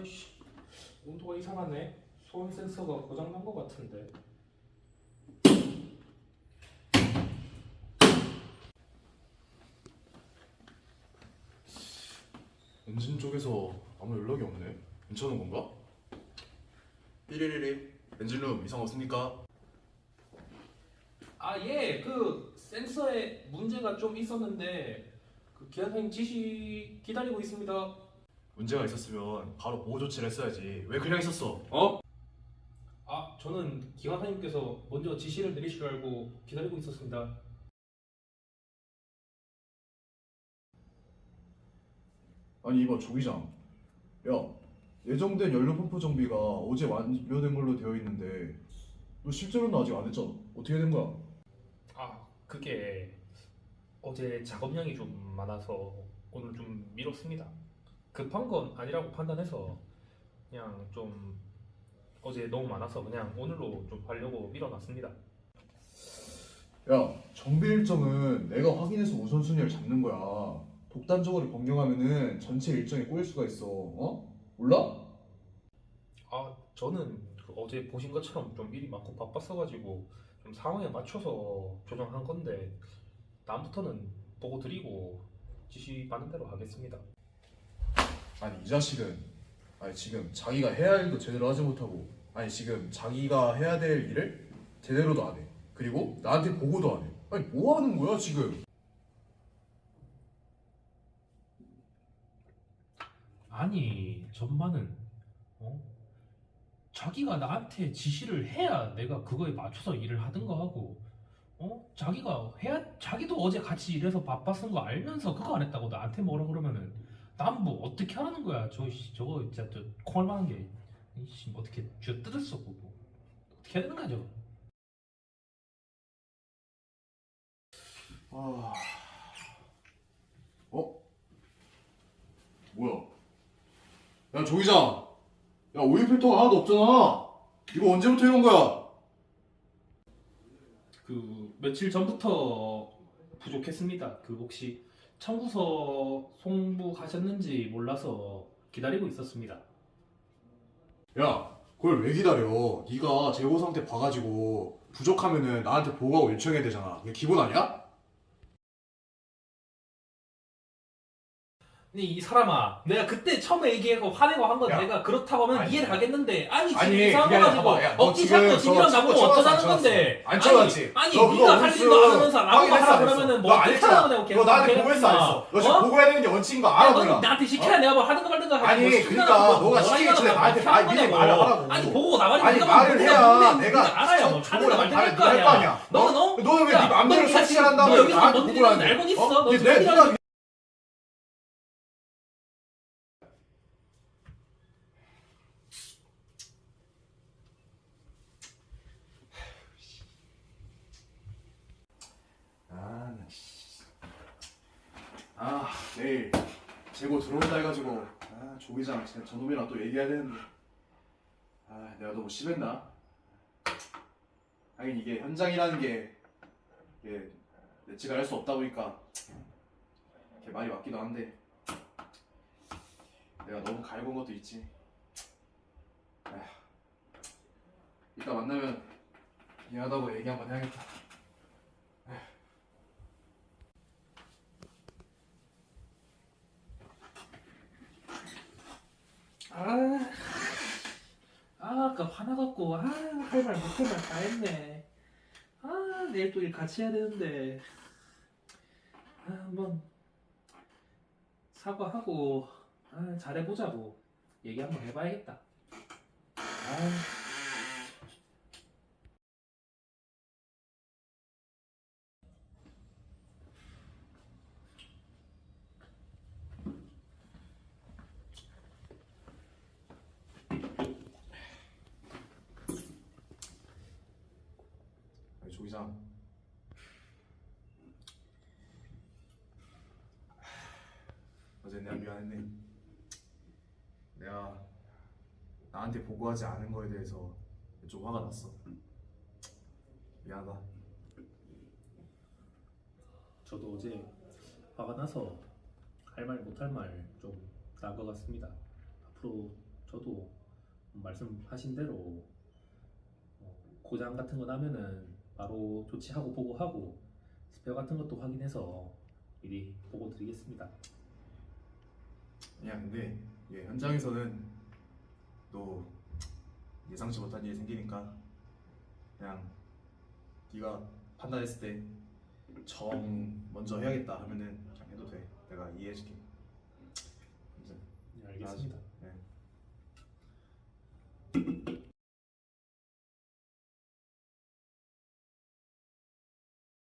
아이씨 온도가 이상하네 소음 센서가 고장난 것 같은데 엔진 쪽에서 아무 연락이 없네. 괜찮은 건가? 삐리리리. 엔진룸 이상 없습니까? 아 예 그 센서에 문제가 좀 있었는데 그 기아사님 지시 기다리고 있습니다 문제가 있었으면 바로 보호 조치를 했어야지. 왜 그냥 있었어? 어? 아 저는 기관사님께서 먼저 지시를 내리실 줄 알고 기다리고 있었습니다 아니 이봐 조기장. 야 예정된 연료 펌프 정비가 어제 완료된 걸로 되어 있는데 너 실제로는 아직 안 했잖아. 어떻게 된 거야? 아 그게 어제 작업량이 좀 많아서 오늘 좀 미뤘습니다. 급한 건 아니라고 판단해서 그냥 좀 어제 너무 많아서 그냥 오늘로 좀 하려고 미뤄놨습니다. 야 정비 일정은 내가 확인해서 우선순위를 잡는 거야. 독단적으로 변경하면은 전체 일정이 꼬일 수가 있어. 어? 몰라? 아 저는 그 어제 보신 것처럼 좀 일이 많고 바빴어가지고 좀 상황에 맞춰서 조정한 건데 다음부터는 보고 드리고 지시 받는 대로 하겠습니다. 아니 이 자식은 아니 지금 자기가 해야 할 일도 제대로 하지 못하고 아니 지금 자기가 해야 될 일을 제대로도 안 해. 그리고 나한테 보고도 안 해. 아니 뭐 하는 거야 지금? 아니 전반은 어? 자기가 나한테 지시를 해야 내가 그거에 맞춰서 일을 하든가 하고 어? 자기가 해야 자기도 어제 같이 일해서 바빴은 거 알면서 그거 안 했다고 나한테 뭐라 그러면은 난뭐 어떻게 하라는 거야 저 씨, 저거 진짜 저 콩알만한 게 이씨 어떻게 쥐어 뜯을 수 없고 뭐. 어떻게 해야 되는 거야 저거 아, 어? 뭐야? 야 조기장, 야 오일 필터가 하나도 없잖아. 이거 언제부터 이런 거야? 그 며칠 전부터 부족했습니다. 그 혹시 청구서 송부하셨는지 몰라서 기다리고 있었습니다. 야, 그걸 왜 기다려? 네가 재고 상태 봐가지고 부족하면은 나한테 보고하고 요청해야 되잖아. 그게 기본 아니야? 아니 이 사람아, 내가 그때 처음에 얘기하고 화내고 한 건 야. 내가 그렇다고 하면 아니, 이해를 하겠는데 아니 지금 아니, 이상한 그게 거 아니라 가지고 봐봐. 야, 너 억지 지금 잡고 저거 집이랑 나보고 어쩌자는 쳐놨어, 건데 안 쳐놨지? 아니, 너 아니 그거 네가 할 무슨 일도 안 하면서 나보고 확인했어, 하라 안 했어? 그러면은 너뭐안 어떻게 했잖아. 하라고 내가 너 나한테 계속 보고했어 안 했어? 너 지금 어? 보고해야 되는 게 원칙인 거 아, 알아 너 몰라? 나한테 시켜야 내가 뭐 하든가 말든가 하고 아니, 뭐 그러니까 너가 뭐라 시키기 전에 나한테 뭐 말- 하는 미리 거냐고. 말을 하라고. 아니 보고 나발이 아니, 네가 말을 뭐 해야 내가 알아야 뭐 하든가 말든가 말- 할거 할 거 아니야. 아니야. 너 너? 너는 왜 야, 네 맘대로 너 설치를 한다고 너 여기서 뭔 일인지? 알고 있어. 어? 너내 저기랑 누나 아, 나 씨. 아, 내일 재고 들어온다 해가지고 아, 조기장 진짜 저놈이랑 또 얘기해야 되는데 아, 내가 너무 심했나? 하긴 이게 현장이라는 게 이게 예측을 할수 없다 보니까 이게 말이 맞기도 한데 내가 너무 갈군 것도 있지. 에휴, 이따 만나면 미안하다고 얘기 한번 해야겠다. 아, 아, 아까 화나갖고 못할 말다 했네. 아, 내일 또 일 같이 해야 되는데. 아, 한번 사과하고 아, 잘해보자고 얘기 한번 해봐야겠다. 아, 조기장. 어제 내가 미안했네. 내가 나한테 보고하지 않은 거에 대해서 좀 화가 났어. 미안하다. 저도 어제 화가 나서 할 말 못할 말 좀 난 것 같습니다. 앞으로 저도 말씀하신 대로 어, 고장 같은 거 나면은 바로 조치하고 보고하고 스페어 같은 것도 확인해서 미리 보고 드리겠습니다. 아니야 근데 이게 현장에서는 또 예상치 못한 일이 생기니까 그냥 네가 판단했을 때 정 먼저 해야겠다 하면은 그냥 해도 돼 내가 이해해줄게 네, 알겠습니다.